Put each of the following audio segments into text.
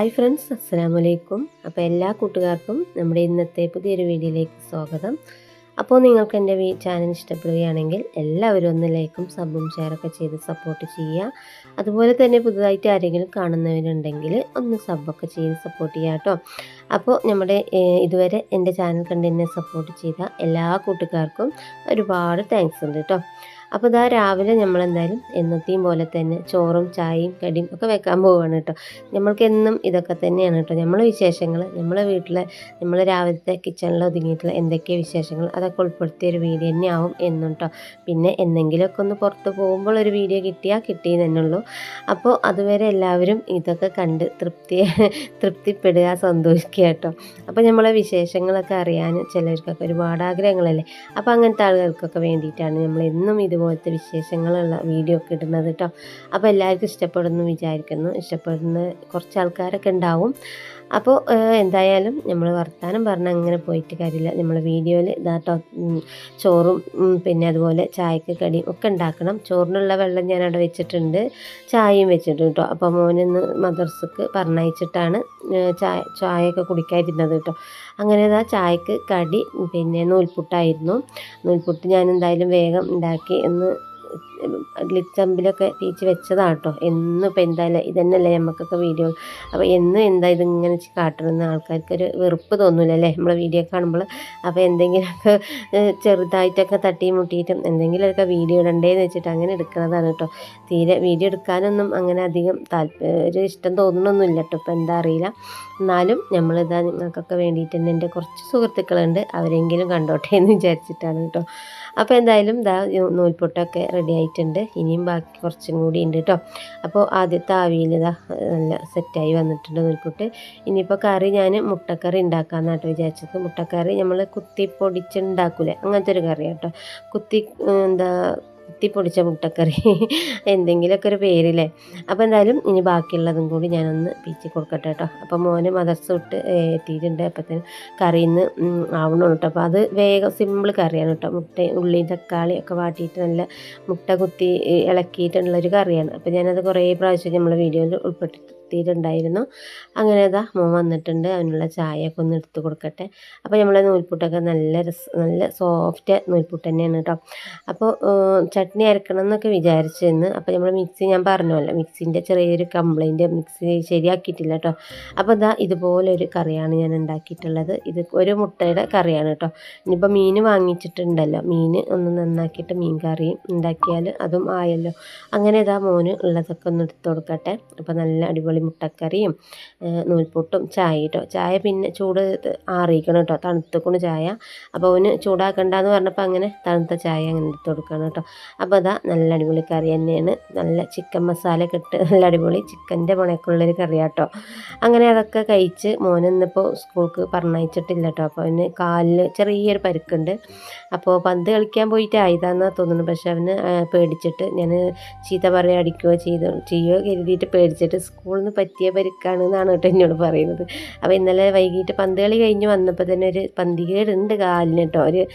Hi friends അസ്സാം വലൈക്കും അപ്പോൾ എല്ലാ കൂട്ടുകാർക്കും നമ്മുടെ ഇന്നത്തെ പുതിയൊരു വീഡിയോയിലേക്ക് സ്വാഗതം. അപ്പോൾ നിങ്ങൾക്ക് എന്റെ ചാനൽ ഇഷ്ടപ്പെടുകയാണെങ്കിൽ എല്ലാവരും ഒന്ന് ലൈക്കും സബും ഷെയറൊക്കെ ചെയ്ത് സപ്പോർട്ട് ചെയ്യുക. അതുപോലെ തന്നെ പുതുതായിട്ട് ആരെങ്കിലും കാണുന്നവരുണ്ടെങ്കിൽ ഒന്ന് സബൊക്കെ ചെയ്ത് സപ്പോർട്ട് ചെയ്യുക കേട്ടോ. അപ്പോൾ നമ്മുടെ ഇതുവരെ എന്റെ ചാനൽ കണ്ട് എന്നെ സപ്പോർട്ട് ചെയ്ത എല്ലാ കൂട്ടുകാർക്കും ഒരുപാട് താങ്ക്സ് ഉണ്ട് കേട്ടോ. അപ്പോൾ ഇതാ രാവിലെ നമ്മൾ എന്തായാലും എന്നത്തെയും പോലെ തന്നെ ചോറും ചായയും കടിയും ഒക്കെ വെക്കാൻ പോവുകയാണ് കേട്ടോ. നമ്മൾക്ക് എന്നും ഇതൊക്കെ തന്നെയാണ് കേട്ടോ. നമ്മളെ വിശേഷങ്ങൾ നമ്മളെ വീട്ടിലെ നമ്മൾ രാവിലത്തെ കിച്ചണിൽ ഒതുങ്ങിയിട്ടുള്ള എന്തൊക്കെ വിശേഷങ്ങൾ അതൊക്കെ ഉൾപ്പെടുത്തിയ ഒരു വീഡിയോ തന്നെയാവും എന്നും കേട്ടോ പിന്നെ എന്തെങ്കിലുമൊക്കെ ഒന്ന് പുറത്ത് പോകുമ്പോൾ ഒരു വീഡിയോ കിട്ടിയാൽ കിട്ടി തന്നെയുള്ളൂ അപ്പോൾ അതുവരെ എല്ലാവരും ഇതൊക്കെ കണ്ട് തൃപ്തി തൃപ്തിപ്പെടുക സന്തോഷിക്കുക കേട്ടോ. അപ്പോൾ നമ്മളെ വിശേഷങ്ങളൊക്കെ അറിയാൻ ചിലർക്കൊക്കെ ഒരുപാട് ആഗ്രഹങ്ങളല്ലേ? അപ്പോൾ അങ്ങനത്തെ ആളുകൾക്കൊക്കെ വേണ്ടിയിട്ടാണ് നമ്മൾ എന്നും ഇതുപോലത്തെ വിശേഷങ്ങളുള്ള വീഡിയോ ഒക്കെ ഇടുന്നത് കേട്ടോ. അപ്പോൾ എല്ലാവർക്കും ഇഷ്ടപ്പെടുന്നു വിചാരിക്കുന്നു. ഇഷ്ടപ്പെടുന്ന കുറച്ച് ആൾക്കാരൊക്കെ ഉണ്ടാവും. അപ്പോൾ എന്തായാലും നമ്മൾ വർത്തമാനം പറഞ്ഞാൽ അങ്ങനെ പോയിട്ട് കാര്യമില്ല നമ്മൾ വീഡിയോയിൽ ഇതാട്ടോ ചോറും പിന്നെ അതുപോലെ ചായക്ക് കടിയും ഒക്കെ ഉണ്ടാക്കണം ചോറിനുള്ള വെള്ളം ഞാൻ അവിടെ വെച്ചിട്ടുണ്ട്. ചായയും വെച്ചിട്ടുണ്ട് കേട്ടോ അപ്പോൾ മോനിന്ന് മദർസക്ക് പറഞ്ഞയച്ചിട്ടാണ് ചായ ചായയൊക്കെ കുടിക്കാതിരുന്നത് കേട്ടോ അങ്ങനെ ഇതാ ചായക്ക് കടി പിന്നെ നൂൽപുട്ടായിരുന്നു. നൂൽപുട്ട് ഞാൻ എന്തായാലും വേഗം ഉണ്ടാക്കി എന്ന് ലിച്ചമ്പിലൊക്കെ തേച്ച് വെച്ചതാണ് കേട്ടോ എന്നും ഇപ്പം എന്തായാലും ഇതന്നെയല്ലേ നമുക്കൊക്കെ വീഡിയോ. അപ്പോൾ എന്നും എന്താ ഇതിങ്ങനെ കാട്ടണമെന്ന് ആൾക്കാർക്കൊരു വെറുപ്പ് തോന്നില്ല അല്ലേ നമ്മളെ വീഡിയോ കാണുമ്പോൾ അപ്പോൾ എന്തെങ്കിലുമൊക്കെ ചെറുതായിട്ടൊക്കെ തട്ടിയും മുട്ടിയിട്ടും എന്തെങ്കിലുമൊക്കെ വീഡിയോ ഇടണ്ടേന്ന് വെച്ചിട്ട് അങ്ങനെ എടുക്കുന്നതാണ് കേട്ടോ. തീരെ വീഡിയോ എടുക്കാനൊന്നും അങ്ങനെ അധികം താല്പര്യം ഒരു ഇഷ്ടം തോന്നണമൊന്നുമില്ല കേട്ടോ ഇപ്പം എന്താ അറിയില്ല. എന്നാലും നമ്മളിതാ നിങ്ങൾക്കൊക്കെ വേണ്ടിയിട്ട് തന്നെ എന്റെ കുറച്ച് സുഹൃത്തുക്കളുണ്ട്. അവരെങ്കിലും കണ്ടോട്ടെ എന്ന് വിചാരിച്ചിട്ടാണ് കേട്ടോ. അപ്പോൾ എന്തായാലും ഇതാ നൂൽപൊട്ടൊക്കെ റെഡി ആയിട്ടുണ്ട് ഇനിയും ബാക്കി കുറച്ചും കൂടി ഉണ്ട് കേട്ടോ അപ്പോൾ ആദ്യത്തെ ആവിയിൽ ഇതാ നല്ല സെറ്റായി വന്നിട്ടുണ്ട് നോക്കിട്ട് ഇനിയിപ്പോൾ കറി ഞാൻ മുട്ടക്കറി ഉണ്ടാക്കാമെന്നാട്ടോ വിചാരിച്ചത്. മുട്ടക്കറി നമ്മൾ കുത്തി പൊടിച്ചുണ്ടാക്കൂലേ അങ്ങനത്തെ ഒരു കറി കേട്ടോ കുത്തി എന്താ കുത്തി പൊടിച്ച മുട്ടക്കറി. എന്തെങ്കിലുമൊക്കെ ഒരു പേരില്ലേ? അപ്പോൾ എന്തായാലും ഇനി ബാക്കിയുള്ളതും കൂടി ഞാനൊന്ന് പീച്ചി കൊടുക്കട്ടെ കേട്ടോ. അപ്പോൾ മോന് മദർസ് വിട്ട് എത്തിയിട്ടുണ്ട്. അപ്പോഴത്തേനും കറിയിൽ നിന്ന് ആവണുള്ളൂ കേട്ടോ. അപ്പോൾ അത് വേഗം സിമ്പിൾ കറിയാണ് കേട്ടോ. മുട്ട ഉള്ളി തക്കാളി ഒക്കെ വാട്ടിയിട്ട് നല്ല മുട്ട കുത്തി ഇളക്കിയിട്ടുള്ളൊരു കറിയാണ്. അപ്പോൾ ഞാനത് കുറേ പ്രാവശ്യം നമ്മളെ വീഡിയോയിൽ ഉൾപ്പെടുത്തിയിട്ടുണ്ടായിരുന്നു അങ്ങനെ അതാ മോൻ വന്നിട്ടുണ്ട്. അതിനുള്ള ചായയൊക്കെ ഒന്ന് എടുത്ത് കൊടുക്കട്ടെ. അപ്പോൾ നമ്മളെ നൂൽപുട്ടൊക്കെ നല്ല രസ നല്ല സോഫ്റ്റ് നൂൽപുട്ട് തന്നെയാണ് കേട്ടോ അപ്പോൾ ചട്നി അരക്കണം എന്നൊക്കെ വിചാരിച്ചിരുന്നു അപ്പോൾ നമ്മൾ മിക്സി ഞാൻ പറഞ്ഞല്ലോ മിക്സിന്റെ ചെറിയൊരു കംപ്ലൈന്റ് മിക്സി ശരിയാക്കിയിട്ടില്ല കേട്ടോ അപ്പോൾ ഇതാ ഇതുപോലൊരു കറിയാണ് ഞാൻ ഉണ്ടാക്കിയിട്ടുള്ളത്. ഇത് ഒരു മുട്ടയുടെ കറിയാണ് കേട്ടോ ഇനിയിപ്പോൾ മീൻ വാങ്ങിച്ചിട്ടുണ്ടല്ലോ. മീൻ ഒന്ന് നന്നാക്കിയിട്ട് മീൻ കറി ഉണ്ടാക്കിയാൽ അതും ആയല്ലോ. അങ്ങനെ ഇതാ മോന് ഉള്ളതൊക്കെ ഒന്ന് എടുത്ത് കൊടുക്കട്ടെ. അപ്പോൾ നല്ല അടിപൊളി മുട്ടക്കറിയും ഏഹ്, നൂൽപുട്ടും ചായ കേട്ടോ ചായ പിന്നെ ചൂട് ആറിയിക്കണം കേട്ടോ തണുത്തക്കൊണ്ട് ചായ. അപ്പോൾ അവന് ചൂടാക്കണ്ടെന്ന് പറഞ്ഞപ്പോൾ അങ്ങനെ തണുത്ത ചായ അങ്ങനെ എടുത്ത് കൊടുക്കണം കേട്ടോ അപ്പോൾ അതാ നല്ല അടിപൊളി കറി തന്നെയാണ്. നല്ല ചിക്കൻ മസാല കിട്ട് നല്ല അടിപൊളി ചിക്കന്റെ മണക്കുള്ളൊരു കറിയാട്ടോ. അങ്ങനെ അതൊക്കെ കഴിച്ച് മോനിന്നിപ്പോൾ സ്കൂൾക്ക് പറഞ്ഞയച്ചിട്ടില്ല കേട്ടോ അപ്പോൾ അവന് കാലിൽ ചെറിയൊരു പരുക്കുണ്ട്. അപ്പോൾ പന്ത് കളിക്കാൻ പോയിട്ട് ആയതാണെന്നാണ് തോന്നുന്നു. പക്ഷേ അവന് പേടിച്ചിട്ട് ഞാൻ ചീത്ത പറയുക അടിക്കുകയോ ചെയ്തോ ചെയ്യുകയോ കരുതിയിട്ട് പേടിച്ചിട്ട് സ്കൂളിൽ നിന്ന് പറ്റിയ പരിക്കാണ് എന്നാണ് കേട്ടോ എന്നോട് പറയുന്നത്. അപ്പോൾ ഇന്നലെ വൈകിട്ട് പന്ത് കളി കഴിഞ്ഞ് വന്നപ്പോൾ തന്നെ ഒരു പന്തികേടുണ്ട് കാലിന് കേട്ടോ. ഒരു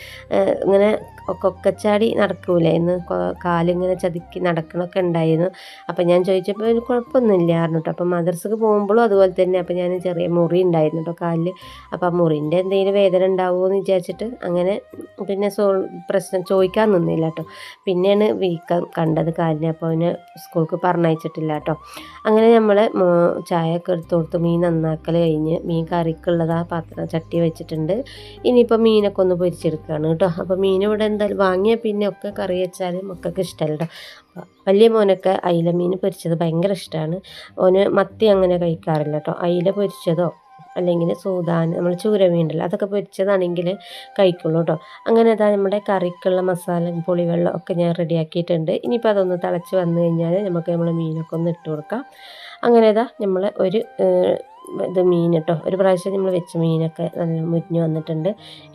ഇങ്ങനെ കൊക്കച്ചാടി നടക്കൂലേ? ഇന്ന് കൊ- കാലിങ്ങനെ ചതുക്കി നടക്കണമൊക്കെ ഉണ്ടായിരുന്നു. അപ്പം ഞാൻ ചോദിച്ചപ്പോൾ ഒരു കുഴപ്പമൊന്നുമില്ല പറഞ്ഞു കേട്ടോ. അപ്പം മദർസക്ക് പോകുമ്പോഴും അതുപോലെ തന്നെ. അപ്പോൾ ഞാൻ ചെറിയ മുറി ഉണ്ടായിരുന്നു കേട്ടോ കാലിൽ അപ്പോൾ ആ മുറിന്റെ എന്തെങ്കിലും വേദന ഉണ്ടാവുമോ എന്ന് വിചാരിച്ചിട്ട് അങ്ങനെ പിന്നെ സോ പ്രശ്നം ചോദിക്കാൻ നിന്നില്ല കേട്ടോ. പിന്നെയാണ് വീക്കം കണ്ടത് കാലിനെ. അപ്പോൾ അവന് സ്കൂൾക്ക് പറഞ്ഞയച്ചിട്ടില്ല കേട്ടോ. അങ്ങനെ നമ്മൾ ചായ ഒക്കെ എടുത്ത് കൊടുത്ത് മീൻ നന്നാക്കൽ കഴിഞ്ഞ് മീൻ കറിക്കുള്ളത് ആ പാത്രം ചട്ടി വെച്ചിട്ടുണ്ട്. ഇനിയിപ്പോൾ മീനൊക്കെ ഒന്ന് പൊരിച്ചെടുക്കുകയാണ് കേട്ടോ. അപ്പോൾ മീൻ ഇവിടെ എന്തായാലും വാങ്ങിയ പിന്നെ ഒക്കെ കറി വെച്ചാൽ മക്കൾക്ക് ഇഷ്ടമല്ല വലിയ മോനൊക്കെ അയില മീൻ പൊരിച്ചത് ഭയങ്കര ഇഷ്ടമാണ് ഓന് മത്തി അങ്ങനെ കഴിക്കാറില്ല കേട്ടോ. അയില പൊരിച്ചതോ അല്ലെങ്കിൽ സൂതാൻ നമ്മൾ ചൂര മീനുണ്ടല്ലോ അതൊക്കെ പൊരിച്ചതാണെങ്കിൽ കഴിക്കുള്ളൂ കേട്ടോ. അങ്ങനെ അതാ നമ്മുടെ കറിക്കുള്ള മസാല പുളിവെള്ളം ഒക്കെ ഞാൻ റെഡിയാക്കിയിട്ടുണ്ട്. ഇനിയിപ്പോൾ അതൊന്ന് തിളച്ച് വന്നു കഴിഞ്ഞാൽ നമുക്ക് നമ്മൾ മീനൊക്കെ ഒന്ന് ഇട്ട് കൊടുക്കാം. അങ്ങനെ ഇതാ നമ്മൾ ഒരു ഇത് മീൻ കേട്ടോ ഒരു പ്രാവശ്യം നമ്മൾ വെച്ച മീനൊക്കെ നല്ല മുരിഞ്ഞ് വന്നിട്ടുണ്ട്.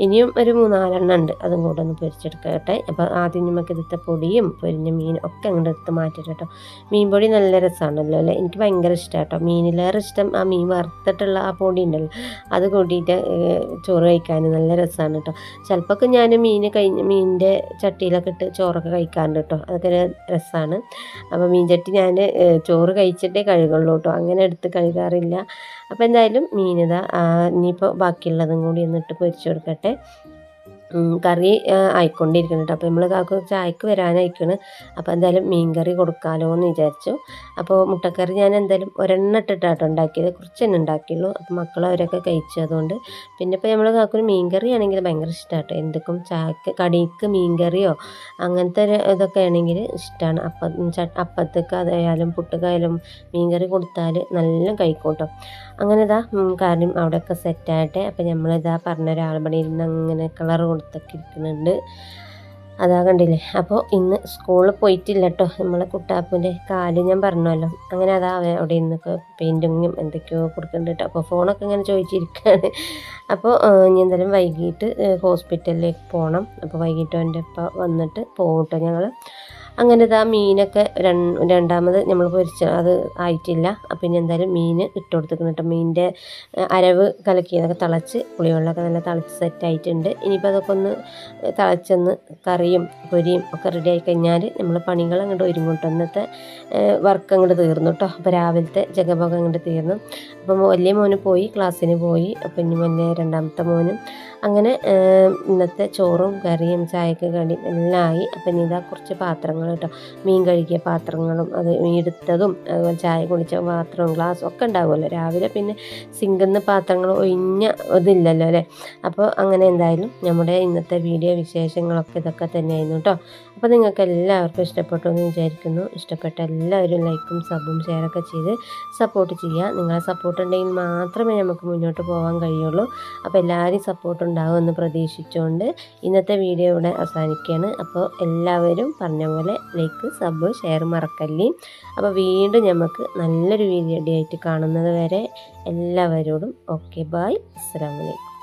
ഇനിയും ഒരു മൂന്നാലെണ്ണം ഉണ്ട്. അതും കൂടെ ഒന്ന് പൊരിച്ചെടുക്കട്ടെ. അപ്പോൾ ആദ്യം നമുക്ക് ഇതിത്തെ പൊടിയും പൊരിഞ്ഞ മീനും ഒക്കെ അങ്ങോട്ട് എടുത്ത് മാറ്റിയിട്ട് കേട്ടോ. മീൻ പൊടി നല്ല രസമാണല്ലോ അല്ലേ? എനിക്ക് ഭയങ്കര ഇഷ്ടമാണ് കേട്ടോ. മീനിലേറെ ഇഷ്ടം ആ മീൻ വറുത്തിട്ടുള്ള ആ പൊടി ഉണ്ടല്ലോ. അത് കൂട്ടിയിട്ട് ചോറ് കഴിക്കാൻ നല്ല രസമാണ് കേട്ടോ. ചിലപ്പോൾ ഞാൻ മീൻ കഴിഞ്ഞ് മീനിന്റെ ചട്ടിയിലൊക്കെ ഇട്ട് ചോറൊക്കെ കഴിക്കാറുണ്ട് കേട്ടോ. അതൊക്കെ രസമാണ്. അപ്പോൾ മീൻ ചട്ടി ഞാൻ ചോറ് കഴിച്ചിട്ടേ കഴുകുള്ളൂ കേട്ടോ. അങ്ങനെ എടുത്ത് കഴുകാറില്ല. അപ്പോൾ എന്തായാലും മീനിത ഇനിയിപ്പോൾ ബാക്കിയുള്ളതും കൂടി ഒന്നിട്ട് പൊരിച്ചു കൊടുക്കട്ടെ. കറി ആയിക്കൊണ്ടിരിക്കുന്നുണ്ട്. അപ്പോൾ നമ്മൾ കാക്കു ചായക്ക് വരാനായിക്കാണ് അപ്പോൾ എന്തായാലും മീൻ കറി കൊടുക്കാമല്ലോ എന്ന് വിചാരിച്ചു. അപ്പോൾ മുട്ടക്കറി ഞാൻ എന്തായാലും ഒരെണ്ണ ഇട്ടിട്ടാട്ടോ ഉണ്ടാക്കിയത്. കുറച്ച് തന്നെ ഉണ്ടാക്കിയുള്ളൂ. അപ്പോൾ മക്കൾ അവരൊക്കെ കഴിച്ചതുകൊണ്ട് പിന്നെ ഇപ്പോൾ നമ്മൾ കാക്കൊരു മീൻ കറി ആണെങ്കിൽ ഭയങ്കര ഇഷ്ടമാട്ടോ എന്തൊക്കെ ചായക്ക് കടിക്ക് മീൻ കറിയോ അങ്ങനത്തെ ഒരു ഇതൊക്കെ ആണെങ്കിൽ ഇഷ്ടമാണ് അപ്പം അപ്പത്തേക്ക് അതായാലും പുട്ടുകായാലും മീൻ കറി കൊടുത്താൽ നല്ല കഴിക്കൂട്ടോ. കേട്ടോ അങ്ങനെ ഇതാ കാര്യം അവിടെയൊക്കെ സെറ്റായിട്ട് അപ്പോൾ നമ്മളിതാ പറഞ്ഞ ഒരാൾ ഇരുന്ന് അങ്ങനെ കളർ കൊടുത്തൊക്കെ ഇരിക്കുന്നുണ്ട്. അതാ കണ്ടില്ലേ? അപ്പോൾ ഇന്ന് സ്കൂളിൽ പോയിട്ടില്ല കേട്ടോ നമ്മളെ കുട്ടാപ്പിന്റെ കാൽ ഞാൻ പറഞ്ഞല്ലോ അങ്ങനെ അതാ അവിടെ ഇന്നൊക്കെ പെയിന്റിങ്ങും എന്തൊക്കെയോ കൊടുക്കുന്നുണ്ട് കേട്ടോ അപ്പോൾ ഫോണൊക്കെ ഇങ്ങനെ ചോദിച്ചിരിക്കുകയാണ് അപ്പോൾ ഞാൻ എന്തായാലും വൈകിട്ട് ഹോസ്പിറ്റലിലേക്ക് പോകണം അപ്പോൾ വൈകിട്ട് അവന്റെ അപ്പ വന്നിട്ട് പോകും ഞങ്ങൾ അങ്ങനെ ഇതാ മീനൊക്കെ രണ്ട് രണ്ടാമത് നമ്മൾ പൊരിച്ച അത് ആയിട്ടില്ല. അപ്പം ഇനി എന്തായാലും മീൻ ഇട്ട് കൊടുത്തേക്കുന്നു കേട്ടോ മീനിന്റെ അരവ് കലക്കിയതൊക്കെ തിളച്ച് പുളിവെള്ളമൊക്കെ നല്ല തിളച്ച് സെറ്റായിട്ടുണ്ട് ഇനിയിപ്പോൾ അതൊക്കെ ഒന്ന് തിളച്ചൊന്ന് കറിയും പൊരിയും ഒക്കെ റെഡി ആയി കഴിഞ്ഞാൽ നമ്മൾ പണികൾ അങ്ങോട്ട് ഒരുങ്ങോട്ട് അന്നത്തെ വർക്ക് അങ്ങോട്ട് തീർന്നു കേട്ടോ അപ്പോൾ രാവിലത്തെ ജഗഭോഗം അങ്ങോട്ട് തീർന്നു. അപ്പം വലിയ മോന് പോയി ക്ലാസ്സിന് പോയി. അപ്പം ഇനി വലിയ രണ്ടാമത്തെ മോനും. അങ്ങനെ ഇന്നത്തെ ചോറും കറിയും ചായക്ക് കടിയും എല്ലാം ആയി. അപ്പം ഇനി ഇതാ കുറച്ച് പാത്രങ്ങൾ കേട്ടോ. മീൻ കഴുകിയ പാത്രങ്ങളും അത് എടുത്തതും അതുപോലെ ചായ കുടിച്ച പാത്രവും ഗ്ലാസ്സും ഒക്കെ ഉണ്ടാകുമല്ലോ രാവിലെ പിന്നെ സിങ്കെന്ന് പാത്രങ്ങൾ ഒഴിഞ്ഞ ഇതില്ലല്ലോ അല്ലേ? അപ്പോൾ അങ്ങനെ എന്തായാലും നമ്മുടെ ഇന്നത്തെ വീഡിയോ വിശേഷങ്ങളൊക്കെ ഇതൊക്കെ തന്നെയായിരുന്നു കേട്ടോ. അപ്പോൾ നിങ്ങൾക്ക് എല്ലാവർക്കും ഇഷ്ടപ്പെട്ടു എന്ന് വിചാരിക്കുന്നു. ഇഷ്ടപ്പെട്ട എല്ലാവരും ലൈക്കും സബും ഷെയറൊക്കെ ചെയ്ത് സപ്പോർട്ട് ചെയ്യുക. നിങ്ങളെ സപ്പോർട്ട് ഉണ്ടെങ്കിൽ മാത്രമേ നമുക്ക് മുന്നോട്ട് പോകാൻ കഴിയുള്ളൂ. അപ്പോൾ എല്ലാവരും സപ്പോർട്ട് ഉണ്ടാകുമെന്ന് പ്രതീക്ഷിച്ചുകൊണ്ട് ഇന്നത്തെ വീഡിയോ ഇവിടെ അവസാനിക്കുകയാണ്. അപ്പോൾ എല്ലാവരും പറഞ്ഞ പോലെ ലൈക്ക് സബ് ഷെയർ മറക്കല്ലേ അപ്പോൾ വീണ്ടും നമുക്ക് നല്ലൊരു വീഡിയോ ആയിട്ട് കാണുന്നത് വരെ എല്ലാവരോടും ഓക്കെ ബായ് അസ്സാം വലൈക്കും